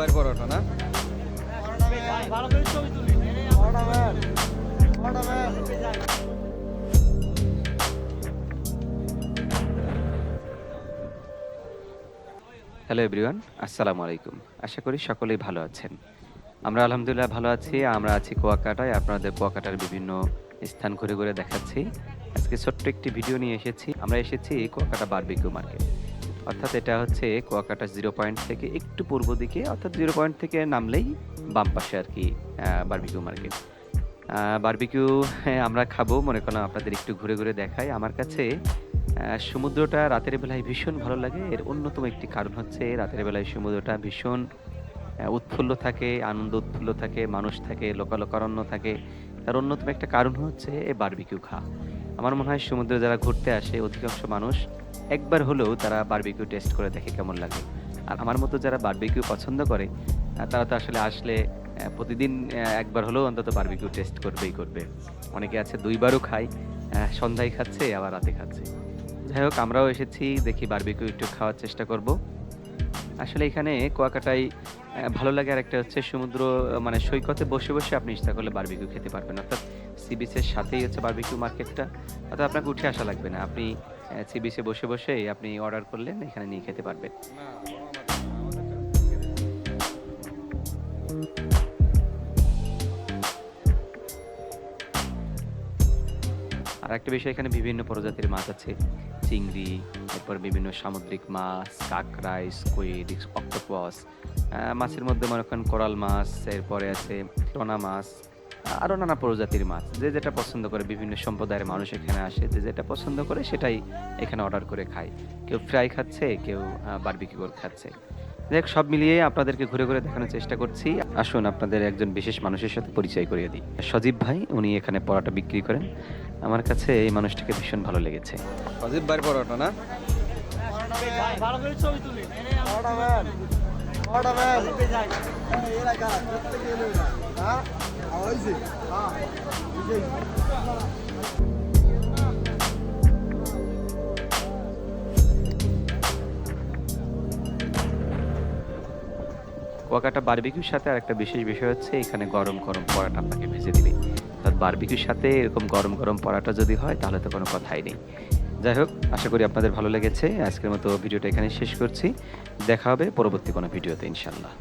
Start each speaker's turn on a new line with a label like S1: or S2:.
S1: ভাইয়ের পরোটা না? Hello everyone আসসালামু আলাইকুম আশা করি সকলেই ভালো আছেন। আমরা আলহামদুলিল্লাহ ভালো আছি। আমরা আছি কুয়াকাটায়। আপনাদের কুয়াকাটার বিভিন্ন স্থান ঘুরে ঘুরে দেখাচ্ছি। আজকে ছোট্ট একটি ভিডিও নিয়ে এসেছি। আমরা এসেছি কুয়াকাটা বারবিকিউ মার্কেট। অর্থাৎ এটা হচ্ছে কুয়াকাটা জিরো পয়েন্ট থেকে একটু পূর্ব দিকে, অর্থাৎ জিরো পয়েন্ট থেকে নামলেই বাম পাশে আর কি বার্বিকিউ মার্কেট বারবিকিউ আমরা খাব, মনে করলাম আপনাদের একটু ঘুরে ঘুরে দেখাই। আমার কাছে সমুদ্রটা রাতের বেলায় ভীষণ ভালো লাগে। এর অন্যতম একটি কারণ হচ্ছে রাতের বেলায় সমুদ্রটা ভীষণ উৎফুল্ল থাকে, আনন্দ উৎফুল্ল থাকে, মানুষ থাকে, লোকালোকারণ্য থাকে। তার অন্যতম একটা কারণ হচ্ছে এ বারবিকিউ খা আমার মনে হয় সমুদ্রে যারা ঘুরতে আসে, অধিকাংশ মানুষ একবার হলেও তারা বারবিকিউ টেস্ট করে দেখে কেমন লাগে। আর আমার মতো যারা বারবিকিউ পছন্দ করে তারা তো আসলে আসলে প্রতিদিন একবার হলেও অন্তত বারবিকিউ টেস্ট করবেই করবে। অনেকে আছে দুইবারও খায় সন্ধ্যায় খাচ্ছে, আবার রাতে খাচ্ছে। যাই হোক, আমরাও এসেছি, দেখি বারবিকিউ একটু খাওয়ার চেষ্টা করব। আসলে এখানে কুয়াকাটায় ভালো লাগে আর একটা হচ্ছে সমুদ্র মানে সৈকতে বসে বসে আপনি ইচ্ছা করলে বারবিকিউ খেতে পারবেন। অর্থাৎ সি বিচের সাথেই হচ্ছে বারবিকিউ মার্কেটটা অর্থাৎ আপনাকে উঠে আসা লাগবে না। আপনি সি বিচে বসে বসেই আপনি অর্ডার করলেন এখানে নিয়ে খেতে পারবেন। আর একটা বিষয় এখানে বিভিন্ন প্রজাতির মাছ আছে। চিংড়ি এরপর বিভিন্ন সামুদ্রিক মাছ কাঁকড়া স্কুইড অক্টোপাস মাছের মধ্যে মনে করেন কোরাল মাছ এরপরে আছে টোনা মাছ আরও নানা প্রজাতির মাছ। যে যেটা পছন্দ করে বিভিন্ন সম্প্রদায়ের মানুষ এখানে আসে যে যেটা পছন্দ করে সেটাই এখানে অর্ডার করে খায়। কেউ ফ্রাই খাচ্ছে কেউ বারবিকি করে খাচ্ছে। দেখ সব মিলিয়ে আপনাদেরকে ঘুরে ঘুরে দেখানোর চেষ্টা করছি। আসুন আপনাদের একজন বিশেষ মানুষের সাথে পরিচয় করিয়ে দিই। সজীব ভাই উনি এখানে পরোটা বিক্রি করেন। আমার কাছে এই মানুষটাকে ভীষণ ভালো লেগেছে। সজীব ভাইয়ের পরোটা না? কুয়াকাটা বারবিকিউর সাথে আর একটা বিশেষ বিষয় হচ্ছে, এখানে গরম গরম পরাটা আপনাকে ভেজে দিবে। অর্থাৎ বারবিকিউর সাথে এরকম গরম গরম পরাটা যদি হয়, তাহলে তো কোনো কথাই নেই। যাই হোক, আশা করি আপনাদের ভালো লেগেছে। আজকের মতো ভিডিওটা এখানে শেষ করছি। দেখা হবে পরবর্তী কোনো ভিডিওতে ইনশাল্লাহ